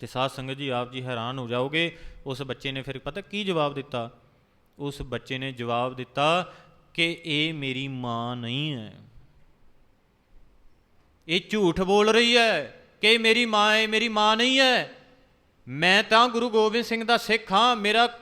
ਤੇ ਸਾਧ ਸੰਗਤ ਜੀ ਆਪ ਜੀ ਹੈਰਾਨ ਹੋ ਜਾਓਗੇ, ਉਸ ਬੱਚੇ ਨੇ ਫਿਰ ਪਤਾ ਕੀ ਜਵਾਬ ਦਿੱਤਾ? ਉਸ ਬੱਚੇ ਨੇ ਜਵਾਬ ਦਿੱਤਾ ਕਿ ਇਹ ਮੇਰੀ ਮਾਂ ਨਹੀਂ ਹੈ। ਇਹ ਝੂਠ ਬੋਲ ਰਹੀ ਹੈ ਕਿ ਮੇਰੀ ਮਾਂ ਹੈ ਮੇਰੀ ਮਾਂ ਨਹੀਂ ਹੈ। ਮੈਂ ਤਾਂ ਗੁਰੂ ਗੋਬਿੰਦ ਸਿੰਘ ਦਾ ਸਿੱਖ ਹਾਂ, ਮੇਰਾ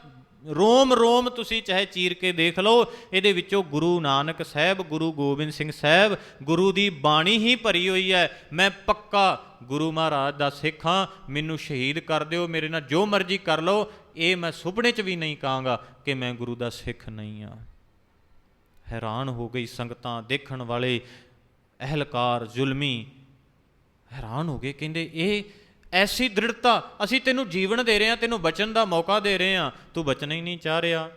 ਰੋਮ ਰੋਮ ਤੁਸੀਂ ਚਾਹੇ ਚੀਰ ਕੇ ਦੇਖ ਲਓ, ਇਹਦੇ ਵਿੱਚੋਂ ਗੁਰੂ ਨਾਨਕ ਸਾਹਿਬ, ਗੁਰੂ ਗੋਬਿੰਦ ਸਿੰਘ ਸਾਹਿਬ, ਗੁਰੂ ਦੀ ਬਾਣੀ ਹੀ ਭਰੀ ਹੋਈ ਹੈ। ਮੈਂ ਪੱਕਾ ਗੁਰੂ ਮਹਾਰਾਜ ਦਾ ਸਿੱਖ ਹਾਂ, ਮੈਨੂੰ ਸ਼ਹੀਦ ਕਰ ਦਿਓ, ਮੇਰੇ ਨਾਲ ਜੋ ਮਰਜ਼ੀ ਕਰ ਲਓ, ਇਹ ਮੈਂ ਸੁਪਨੇ 'ਚ ਵੀ ਨਹੀਂ ਕਹਾਂਗਾ ਕਿ ਮੈਂ ਗੁਰੂ ਦਾ ਸਿੱਖ ਨਹੀਂ ਆ ਹੈਰਾਨ ਹੋ ਗਈ ਸੰਗਤਾਂ ਦੇਖਣ ਵਾਲੇ ਅਹਲਕਾਰ, ਜ਼ੁਲਮੀ। ਹੈਰਾਨ ਹੋ ਗਏ, ਕਹਿੰਦੇ, ਇਹ ਐਸੀ ਦ੍ਰਿੜਤਾ, ਅਸੀਂ ਤੈਨੂੰ ਜੀਵਨ ਦੇ ਰਹੇ ਹਾਂ, ਤੈਨੂੰ ਬਚਣ ਦਾ ਮੌਕਾ ਦੇ ਰਹੇ ਹਾਂ, ਤੂੰ ਬਚਣਾ ਹੀ ਨਹੀਂ ਚਾਹ ਰਿਹਾ।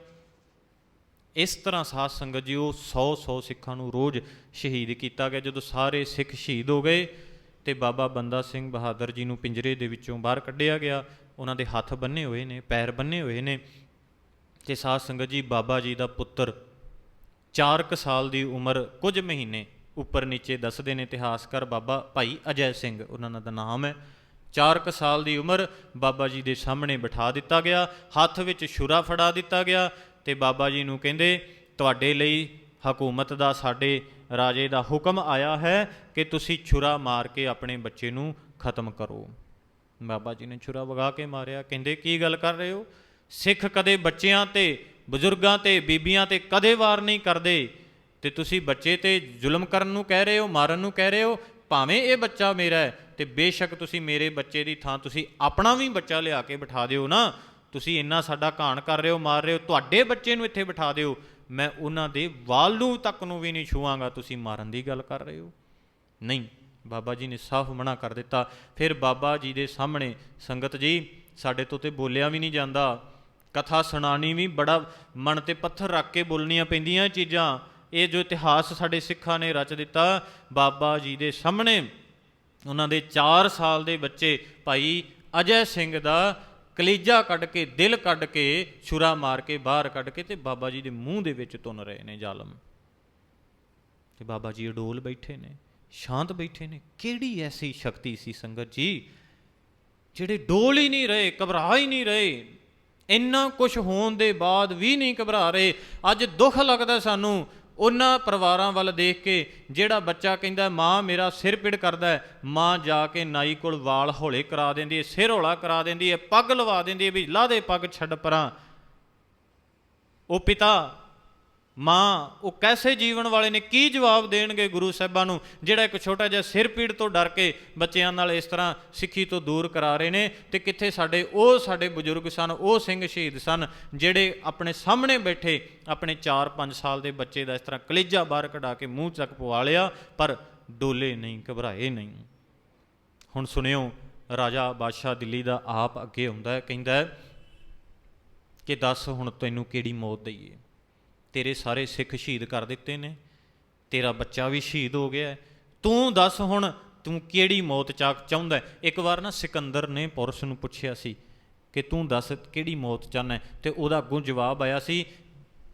ਇਸ ਤਰ੍ਹਾਂ ਸਾਧ ਸੰਗਤ ਜੀ, ਉਹ 100 100 ਸਿੱਖਾਂ ਨੂੰ ਰੋਜ਼ ਸ਼ਹੀਦ ਕੀਤਾ ਗਿਆ, ਜਦੋਂ ਸਾਰੇ ਸਿੱਖ ਸ਼ਹੀਦ ਹੋ ਗਏ। ਤੇ ਬਾਬਾ ਬੰਦਾ ਸਿੰਘ ਬਹਾਦਰ ਜੀ ਨੂੰ ਪਿੰਜਰੇ ਦੇ ਵਿੱਚੋਂ ਬਾਹਰ ਕੱਢਿਆ ਗਿਆ। ਉਹਨਾਂ ਦੇ ਹੱਥ ਬੰਨੇ ਹੋਏ ਨੇ, ਪੈਰ ਬੰਨੇ ਹੋਏ ਨੇ ਤੇ ਸਾਧ ਸੰਗਤ ਜੀ, ਬਾਬਾ ਜੀ ਦਾ ਪੁੱਤਰ 4 ਕੁ ਸਾਲ ਦੀ ਉਮਰ ਕੁਝ ਮਹੀਨੇ ਉੱਪਰ ਨੀਚੇ ਦੱਸਦੇ ਨੇ ਇਤਿਹਾਸਕਾਰ ਬਾਬਾ ਭਾਈ ਅਜੈ ਸਿੰਘ, ਉਹਨਾਂ ਦਾ ਨਾਮ ਹੈ। 4 ਕੁ ਸਾਲ ਦੀ ਉਮਰ ਬਾਬਾ ਜੀ ਦੇ ਸਾਹਮਣੇ ਬਿਠਾ ਦਿੱਤਾ ਗਿਆ, ਹੱਥ ਵਿੱਚ ਛੁਰਾ ਫੜਾ ਦਿੱਤਾ ਗਿਆ ਤੇ ਬਾਬਾ ਜੀ ਨੂੰ ਕਹਿੰਦੇ, ਤੁਹਾਡੇ ਲਈ ਹਕੂਮਤ ਦਾ, ਸਾਡੇ ਰਾਜੇ ਦਾ ਹੁਕਮ ਆਇਆ ਹੈ ਕਿ ਤੁਸੀਂ ਛੁਰਾ ਮਾਰ ਕੇ ਆਪਣੇ ਬੱਚੇ ਨੂੰ ਖਤਮ ਕਰੋ। ਬਾਬਾ ਜੀ ਨੇ ਛੁਰਾ ਵਗਾ ਕੇ ਮਾਰਿਆ। ਕਹਿੰਦੇ, ਕੀ ਗੱਲ ਕਰ ਰਹੇ ਹੋ? ਸਿੱਖ ਕਦੇ ਬੱਚਿਆਂ ਤੇ, ਬਜ਼ੁਰਗਾਂ ਤੇ, ਬੀਬੀਆਂ ਤੇ ਕਦੇ ਵਾਰ ਨਹੀਂ ਕਰਦੇ। ਤੇ ਤੁਸੀਂ ਬੱਚੇ ਤੇ ਜ਼ੁਲਮ ਕਰਨ ਨੂੰ ਕਹਿ ਰਹੇ ਹੋ, ਮਾਰਨ ਨੂੰ ਕਹਿ ਰਹੇ ਹੋ? ਭਾਵੇਂ ਇਹ ਬੱਚਾ ਮੇਰਾ ਹੈ, ਤੇ ਬੇਸ਼ੱਕ ਤੁਸੀਂ ਮੇਰੇ ਬੱਚੇ ਦੀ ਥਾਂ ਤੁਸੀਂ ਆਪਣਾ ਵੀ ਬੱਚਾ ਲਿਆ ਕੇ ਬਿਠਾ ਦਿਓ ਨਾ। ਤੁਸੀਂ ਇੰਨਾ ਸਾਡਾ ਘਾਣ ਕਰ ਰਹੇ ਹੋ, ਮਾਰ ਰਹੇ ਹੋ, ਤੁਹਾਡੇ ਬੱਚੇ ਨੂੰ ਇੱਥੇ ਬਿਠਾ ਦਿਓ। ਮੈਂ ਉਹਨਾਂ ਦੇ ਵਾਲ ਨੂੰ ਤੱਕ ਨੂੰ ਵੀ ਨਹੀਂ ਛੂਆਂਗਾ ਤੁਸੀਂ ਮਾਰਨ ਦੀ ਗੱਲ ਕਰ ਰਹੇ ਹੋ? ਨਹੀਂ, ਬਾਬਾ ਜੀ ਨੇ ਸਾਫ਼ ਮਨਾ ਕਰ ਦਿੱਤਾ। ਫਿਰ ਬਾਬਾ ਜੀ ਦੇ ਸਾਹਮਣੇ ਸੰਗਤ ਜੀ, ਸਾਡੇ ਤੋਂ ਤੇ ਬੋਲਿਆ ਵੀ ਨਹੀਂ ਜਾਂਦਾ। ਕਥਾ ਸੁਣਾਣੀ ਵੀ ਬੜਾ ਮਨ ਤੇ ਪੱਥਰ ਰੱਖ ਕੇ ਬੋਲਣੀਆਂ ਪੈਂਦੀਆਂ ਚੀਜ਼ਾਂ। ਇਹ ਜੋ ਇਤਿਹਾਸ ਸਾਡੇ ਸਿੱਖਾਂ ਨੇ ਰਚ ਦਿੱਤਾ, ਬਾਬਾ ਜੀ ਦੇ ਸਾਹਮਣੇ ਉਹਨਾਂ ਦੇ 4 ਸਾਲ ਦੇ ਬੱਚੇ ਭਾਈ ਅਜੈ ਸਿੰਘ ਦਾ ਕਲੇਜਾ ਕੱਢ ਕੇ, ਦਿਲ ਕੱਢ ਕੇ, ਛੁਰਾ ਮਾਰ ਕੇ, ਬਾਹਰ ਕੱਢ ਕੇ ਤੇ ਬਾਬਾ ਜੀ ਦੇ ਮੂੰਹ ਦੇ ਵਿੱਚ ਤੁੰਨ ਰਹੇ ਨੇ ਜ਼ਾਲਮ। ਤੇ ਬਾਬਾ ਜੀ ਅਡੋਲ ਬੈਠੇ ਨੇ, ਸ਼ਾਂਤ ਬੈਠੇ ਨੇ। ਕਿਹੜੀ ਐਸੀ ਸ਼ਕਤੀ ਸੀ ਸੰਗਤ ਜੀ ਜਿਹੜੇ ਡੋਲ ਹੀ ਨਹੀਂ ਰਹੇ, ਘਬਰਾ ਹੀ ਨਹੀਂ ਰਹੇ? ਇੰਨਾ ਕੁਝ ਹੋਣ ਦੇ ਬਾਅਦ ਵੀ ਨਹੀਂ ਘਬਰਾ ਰਹੇ। ਅੱਜ ਦੁੱਖ ਲੱਗਦਾ ਸਾਨੂੰ ਉਹਨਾਂ ਪਰਿਵਾਰਾਂ ਵੱਲ ਦੇਖ ਕੇ ਜਿਹੜਾ ਬੱਚਾ ਕਹਿੰਦਾ, ਮਾਂ, ਮੇਰਾ ਸਿਰ ਪੀੜ ਕਰਦਾ ਮਾਂ ਜਾ ਕੇ ਨਾਈ ਕੋਲ ਵਾਲ ਹੌਲੇ ਕਰਾ ਦਿੰਦੀ ਹੈ, ਸਿਰ ਹੌਲਾ ਕਰਾ ਦਿੰਦੀ ਹੈ, ਪੱਗ ਲਵਾ ਦਿੰਦੀ ਹੈ ਵੀ ਲਾਹ ਦੇ ਪੱਗ, ਛੱਡ ਪਰਾਂ। ਉਹ ਪਿਤਾ ਮਾਂ, ਉਹ ਕੈਸੇ ਜੀਵਨ ਵਾਲੇ ਨੇ ਕੀ ਜਵਾਬ ਦੇਣਗੇ ਗੁਰੂ ਸਾਹਿਬਾਂ ਨੂੰ? ਜਿਹੜਾ ਇੱਕ ਛੋਟਾ ਜਿਹਾ ਸਿਰ ਪੀੜ ਤੋਂ ਡਰ ਕੇ ਬੱਚਿਆਂ ਨਾਲ ਇਸ ਤਰ੍ਹਾਂ ਸਿੱਖੀ ਤੋਂ ਦੂਰ ਕਰਾ ਰਹੇ ਨੇ ਤੇ ਕਿੱਥੇ ਸਾਡੇ ਉਹ ਸਾਡੇ ਬਜ਼ੁਰਗ ਸਨ, ਉਹ ਸਿੰਘ ਸ਼ਹੀਦ ਸਨ, ਜਿਹੜੇ ਆਪਣੇ ਸਾਹਮਣੇ ਬੈਠੇ ਆਪਣੇ 4-5 ਸਾਲ ਦੇ ਬੱਚੇ ਦਾ ਇਸ ਤਰ੍ਹਾਂ ਕਲੇਜਾ ਬਾਹਰ ਕਢਾ ਕੇ ਮੂੰਹ ਚੱਕ ਪਵਾ ਲਿਆ, ਪਰ ਡੋਲੇ ਨਹੀਂ, ਘਬਰਾਏ ਨਹੀਂ। ਹੁਣ ਸੁਣਿਓ, ਰਾਜਾ ਬਾਦਸ਼ਾਹ ਦਿੱਲੀ ਦਾ ਆਪ ਅੱਗੇ ਆਉਂਦਾ ਹੈ, ਕਹਿੰਦਾ ਕਿ ਦੱਸ ਹੁਣ ਤੈਨੂੰ ਕਿਹੜੀ ਮੌਤ ਦਈਏ? ਤੇਰੇ ਸਾਰੇ ਸਿੱਖ ਸ਼ਹੀਦ ਕਰ ਦਿੱਤੇ ਨੇ, ਤੇਰਾ ਬੱਚਾ ਵੀ ਸ਼ਹੀਦ ਹੋ ਗਿਆ ਤੂੰ ਦੱਸ ਹੁਣ, ਤੂੰ ਕਿਹੜੀ ਮੌਤ ਚਾਕ ਚਾਹੁੰਦਾ ਇੱਕ ਵਾਰ ਨਾ ਸਿਕੰਦਰ ਨੇ ਪੁਰਸ਼ ਨੂੰ ਪੁੱਛਿਆ ਸੀ ਕਿ ਤੂੰ ਦੱਸ ਕਿਹੜੀ ਮੌਤ ਚਾਹੁੰਦਾ ਹੈ? ਤੇ ਉਹਦਾ ਅੱਗੋਂ ਜਵਾਬ ਆਇਆ ਸੀ,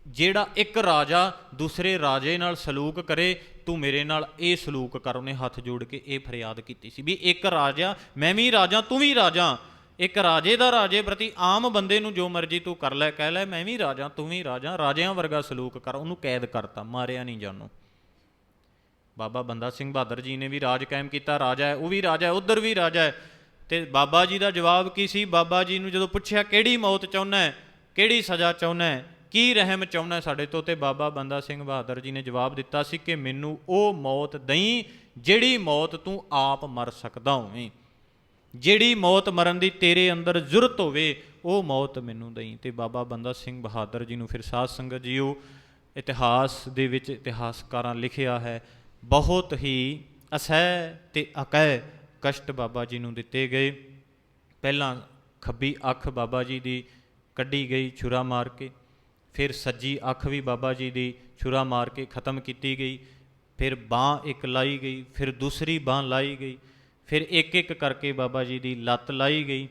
ਜਿਹੜਾ ਇੱਕ ਰਾਜਾ ਦੂਸਰੇ ਰਾਜੇ ਨਾਲ ਸਲੂਕ ਕਰੇ, ਤੂੰ ਮੇਰੇ ਨਾਲ ਇਹ ਸਲੂਕ ਕਰ, ਉਹਨੇ ਹੱਥ ਜੋੜ ਕੇ ਇਹ ਫਰਿਆਦ ਕੀਤੀ ਸੀ ਵੀ ਇੱਕ ਰਾਜਾ, ਮੈਂ ਵੀ ਰਾਜਾ, ਤੂੰ ਵੀ ਰਾਜਾ। ਇੱਕ ਰਾਜੇ ਦਾ ਰਾਜੇ ਪ੍ਰਤੀ ਆਮ ਬੰਦੇ ਨੂੰ ਜੋ ਮਰਜ਼ੀ ਤੂੰ ਕਰ ਲੈ, ਕਹਿ ਲੈ, ਮੈਂ ਵੀ ਰਾਜਾ, ਤੂੰ ਵੀ ਰਾਜਾ, ਰਾਜਿਆਂ ਵਰਗਾ ਸਲੂਕ ਕਰ, ਉਹਨੂੰ ਕੈਦ ਕਰਤਾ, ਮਾਰਿਆ ਨਹੀਂ ਜਾਨੋ ਬਾਬਾ ਬੰਦਾ ਸਿੰਘ ਬਹਾਦਰ ਜੀ ਨੇ ਵੀ ਰਾਜ ਕਾਇਮ ਕੀਤਾ, ਰਾਜਾ ਹੈ, ਉਹ ਵੀ ਰਾਜਾ ਹੈ, ਉਧਰ ਵੀ ਰਾਜਾ ਹੈ। ਤੇ ਬਾਬਾ ਜੀ ਦਾ ਜਵਾਬ ਕੀ ਸੀ? ਬਾਬਾ ਜੀ ਨੂੰ ਜਦੋਂ ਪੁੱਛਿਆ, ਕਿਹੜੀ ਮੌਤ ਚਾਹੁੰਦਾ ਹੈ? ਕਿਹੜੀ ਸਜ਼ਾ ਚਾਹੁੰਦਾ ਹੈ? ਕੀ ਰਹਿਮ ਚਾਹੁੰਦਾ ਸਾਡੇ ਤੋਂ? ਤੇ ਬਾਬਾ ਬੰਦਾ ਸਿੰਘ ਬਹਾਦਰ ਜੀ ਨੇ ਜਵਾਬ ਦਿੱਤਾ ਸੀ ਕਿ ਮੈਨੂੰ ਉਹ ਮੌਤ ਦਈ, ਜਿਹੜੀ ਮੌਤ ਤੂੰ ਆਪ ਮਰ ਸਕਦਾ ਹੋਵੇਂ ਜਿਹੜੀ ਮੌਤ ਮਰਨ ਦੀ ਤੇਰੇ ਅੰਦਰ ਜ਼ੁਰਤ ਹੋਵੇ, ਉਹ ਮੌਤ ਮੈਨੂੰ ਦਈ। ਤੇ ਬਾਬਾ ਬੰਦਾ ਸਿੰਘ ਬਹਾਦਰ ਜੀ ਨੂੰ ਫਿਰ ਸਾਧ ਸੰਗਤ ਜੀਓ ਇਤਿਹਾਸ ਦੇ ਵਿੱਚ ਇਤਿਹਾਸਕਾਰਾਂ ਲਿਖਿਆ ਹੈ, ਬਹੁਤ ਹੀ ਅਸਹਿ ਤੇ ਅਕਹਿ ਕਸ਼ਟ ਬਾਬਾ ਜੀ ਨੂੰ ਦਿੱਤੇ ਗਏ। ਪਹਿਲਾਂ ਖੱਬੀ ਅੱਖ ਬਾਬਾ ਜੀ ਦੀ ਕੱਢੀ ਗਈ ਛੁਰਾ ਮਾਰ ਕੇ, ਫਿਰ ਸੱਜੀ ਅੱਖ ਵੀ ਬਾਬਾ ਜੀ ਦੀ ਛੁਰਾ ਮਾਰ ਕੇ ਖਤਮ ਕੀਤੀ ਗਈ, ਫਿਰ ਬਾਹ ਇੱਕ ਲਾਈ ਗਈ, ਫਿਰ ਦੂਸਰੀ ਬਾਹ ਲਾਈ ਗਈ। ਫਿਰ ਇੱਕ ਇੱਕ ਕਰਕੇ ਬਾਬਾ ਜੀ ਦੀ ਲੱਤ ਲਾਈ ਗਈ,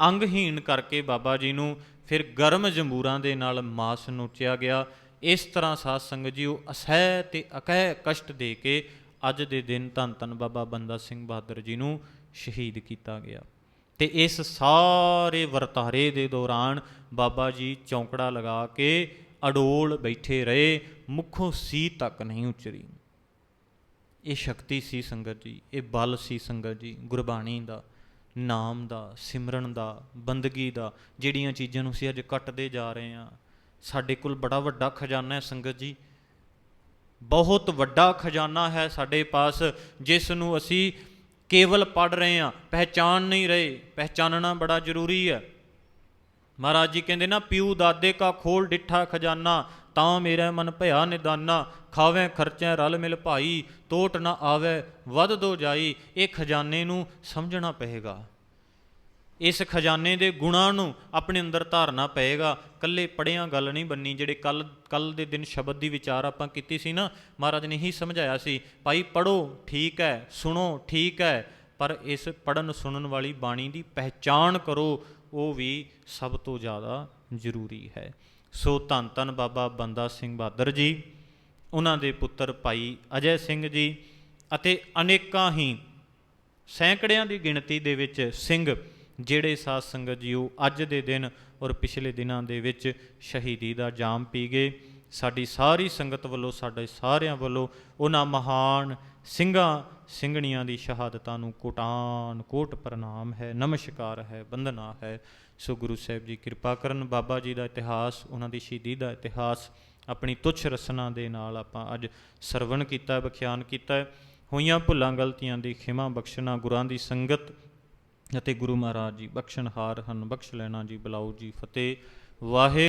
ਅੰਗਹੀਣ ਕਰਕੇ ਬਾਬਾ ਜੀ ਨੂੰ ਫਿਰ ਗਰਮ ਜੰਬੂਰਾਂ ਦੇ ਨਾਲ ਮਾਸ ਨੋਚਿਆ ਗਿਆ। ਇਸ ਤਰ੍ਹਾਂ ਸਾਧ ਸੰਗਤ ਜੀ ਉਹ ਅਸਹਿ ਤੇ ਅਕਹਿ ਕਸ਼ਟ ਦੇ ਕੇ ਅੱਜ ਦੇ ਦਿਨ ਧੰਨ ਧੰਨ ਬਾਬਾ ਬੰਦਾ ਸਿੰਘ ਬਹਾਦਰ ਜੀ ਨੂੰ ਸ਼ਹੀਦ ਕੀਤਾ ਗਿਆ। ਤੇ ਇਸ ਸਾਰੇ ਵਰਤਾਰੇ ਦੇ ਦੌਰਾਨ ਬਾਬਾ ਜੀ ਚੌਂਕੜਾ ਲਗਾ ਕੇ ਅਡੋਲ ਬੈਠੇ ਰਹੇ, ਮੁੱਖੋਂ ਸੀ ਤੱਕ ਨਹੀਂ ਉਚਰੀ। ਇਹ ਸ਼ਕਤੀ ਸੀ ਸੰਗਤ ਜੀ, ਇਹ ਬਲ ਸੀ ਸੰਗਤ ਜੀ, ਗੁਰਬਾਣੀ ਦਾ, ਨਾਮ ਦਾ, ਸਿਮਰਨ ਦਾ, ਬੰਦਗੀ ਦਾ, ਜਿਹੜੀਆਂ ਚੀਜ਼ਾਂ ਨੂੰ ਅਸੀਂ ਅੱਜ ਕੱਟਦੇ ਜਾ ਰਹੇ ਹਾਂ। ਸਾਡੇ ਕੋਲ ਬੜਾ ਵੱਡਾ ਖਜ਼ਾਨਾ ਹੈ ਸੰਗਤ ਜੀ। ਬਹੁਤ ਵੱਡਾ ਖਜ਼ਾਨਾ ਹੈ ਸਾਡੇ ਪਾਸ, ਜਿਸ ਨੂੰ ਅਸੀਂ ਕੇਵਲ ਪੜ ਰਹੇ ਹਾਂ ਪਹਿਚਾਨ ਨਹੀਂ ਰਹੇ। ਪਹਿਚਾਨਣਾ ਬੜਾ ਜ਼ਰੂਰੀ ਹੈ। ਮਹਾਰਾਜ ਜੀ ਕਹਿੰਦੇ ਨਾ, ਪਿਉ ਦਾਦੇ ਕਾ ਖੋਲ ਡਿੱਠਾ ਖਜ਼ਾਨਾ ਤਾਂ ਮੇਰਾ ਮਨ ਭਇਆ ਨਿਦਾਨਾ, ਖਾਵੇਂ ਖਰਚੈ ਰਲ ਮਿਲ ਭਾਈ, ਟੋਟ ਨਾ ਆਵੇ, ਵੱਧ ਦੋ ਜਾਈ, ਇਹ ਖਜ਼ਾਨੇ ਨੂੰ ਸਮਝਣਾ ਪਏਗਾ। ਇਸ ਖਜ਼ਾਨੇ ਦੇ ਗੁਣਾਂ ਨੂੰ ਆਪਣੇ ਅੰਦਰ ਧਾਰਨਾ ਪਏਗਾ। ਕੱਲੇ ਪੜਿਆਂ ਗੱਲ ਨਹੀਂ ਬੰਨੀ, ਜਿਹੜੇ ਕੱਲ ਕੱਲ ਦੇ ਦਿਨ ਸ਼ਬਦ ਦੀ ਵਿਚਾਰ ਆਪਾਂ ਕੀਤੀ ਸੀ ਨਾ, ਮਹਾਰਾਜ ਨੇ ਹੀ ਸਮਝਾਇਆ ਸੀ, ਭਾਈ ਪੜੋ ਠੀਕ ਹੈ, ਸੁਣੋ, ਠੀਕ ਹੈ, ਪਰ ਇਸ ਪੜਨ ਸੁਣਨ ਵਾਲੀ ਬਾਣੀ ਦੀ ਪਹਿਚਾਣ ਕਰੋ, ਉਹ ਵੀ ਸਭ ਤੋਂ ਜ਼ਿਆਦਾ ਜ਼ਰੂਰੀ ਹੈ। ਸੋ ਧੰਨ ਧੰਨ ਬਾਬਾ ਬੰਦਾ ਸਿੰਘ ਬਹਾਦਰ ਜੀ, ਉਹਨਾਂ ਦੇ ਪੁੱਤਰ ਭਾਈ ਅਜੈ ਸਿੰਘ ਜੀ ਅਤੇ ਅਨੇਕਾਂ ਹੀ ਸੈਂਕੜਿਆਂ ਦੀ ਗਿਣਤੀ ਦੇ ਵਿੱਚ ਸਿੰਘ ਜਿਹੜੇ ਸਾਧ ਸੰਗਤ ਉਹ ਅੱਜ ਦੇ ਦਿਨ ਔਰ ਪਿਛਲੇ ਦਿਨਾਂ ਦੇ ਵਿੱਚ ਸ਼ਹੀਦੀ ਦਾ ਜਾਮ ਪੀ ਗਏ। ਸਾਡੀ ਸਾਰੀ ਸੰਗਤ ਵੱਲੋਂ, ਸਾਡੇ ਸਾਰਿਆਂ ਵੱਲੋਂ ਉਹਨਾਂ ਮਹਾਨ ਸਿੰਘਾਂ, ਸਿੰਘਣੀਆਂ ਦੀ ਸ਼ਹਾਦਤਾਂ ਨੂੰ ਕੋਟਾਨ ਕੋਟ ਪ੍ਰਣਾਮ ਹੈ, ਨਮਸਕਾਰ ਹੈ ਬੰਦਨਾ ਹੈ। ਸੋ ਗੁਰੂ ਸਾਹਿਬ ਜੀ ਕਿਰਪਾ ਕਰਨ, ਬਾਬਾ ਜੀ ਦਾ ਇਤਿਹਾਸ, ਉਹਨਾਂ ਦੀ ਸ਼ਹੀਦੀ ਦਾ ਇਤਿਹਾਸ, ਆਪਣੀ ਤੁੱਛ ਰਸਨਾ ਦੇ ਨਾਲ ਆਪਾਂ ਅੱਜ ਸਰਵਣ ਕੀਤਾ, ਵਿਖਿਆਨ ਕੀਤਾ ਹੋਈਆਂ ਭੁੱਲਾਂ, ਗਲਤੀਆਂ ਦੀ ਖਿਮਾ ਬਖਸ਼ਣਾ, ਗੁਰਾਂ ਦੀ ਸੰਗਤ ਅਤੇ ਗੁਰੂ ਮਹਾਰਾਜ ਜੀ ਬਖਸ਼ਣਹਾਰ ਹਨ, ਬਖਸ਼ ਲੈਣਾ ਜੀ ਬਲਾਉ ਜੀ, ਫਤਿਹ ਵਾਹਿ